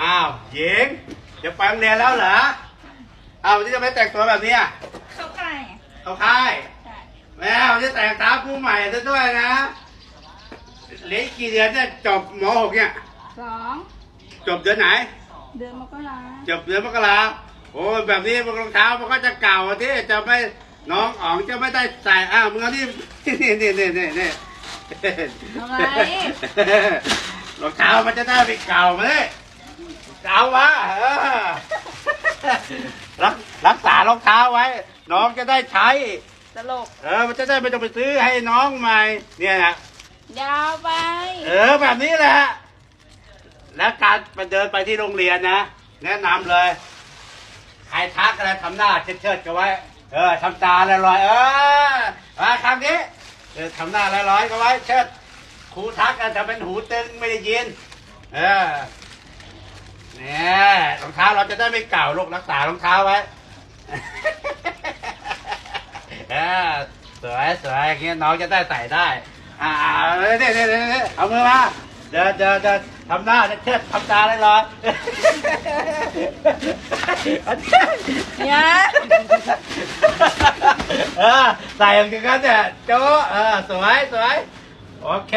อ้าวหญิงจะไปโรงเรียนแล้วเหรออ้าววันนี้จะไม่แต่งตัวแบบนี้อะเข้าใกล้ไงเข้าค่ายใช่แม่วันนี้แต่งตามผู้ใหม่ซะด้วยนะเหลืออีกกี่เดือนเนี่ยจบม .6 เนี่ยสองจบเดือนไหน เดือนมกราจบเดือนมกราโอ้ยแบบนี้รองเท้ามันก็จะเก่าอะที่จะไม่น้องอ๋องจะไม่ได้ใส่อ้าวมึงเอานี่นี่นี่นี่นี่นี่ทำไมรองเท้ามันจะได้ไม่เก่ามาเลย เก่าวะเออรักรักษารองเท้าไว้ น้องจะได้ใช้ ตลก เออ มันจะได้ไม่ต้องไปซื้อให้น้องใหม่ เนี่ยนะยาวไป เออ แบบนี้แหละ แล้วการไปเดินไปที่โรงเรียนนะ แนะนำเลย ใครทักอะไรทำหน้าเชิดๆกันไว้ เออทำตาลอยๆเออมาคำนี้เออทำหน้าลอยๆกันไว้ เชิดครูทักกันจะเป็นหูตึงไม่ได้ยิน เออเนี่ยร องเท้าเราจะได้ไม่เก่าลูกรักษารองเท้าไว้เออสวยสวยอย่างเงี้ยน้องจะได้ใส่ได้ อ่าเนี่ยเนี่ยเนี่ยเนี่ยเอามือมาเดินเดินเดินทำหน้าเชิดๆทำตาลอยๆเนี่ยเออใส่อย่างนั้นเนี่ยโจ้เออสวยสวยโอเค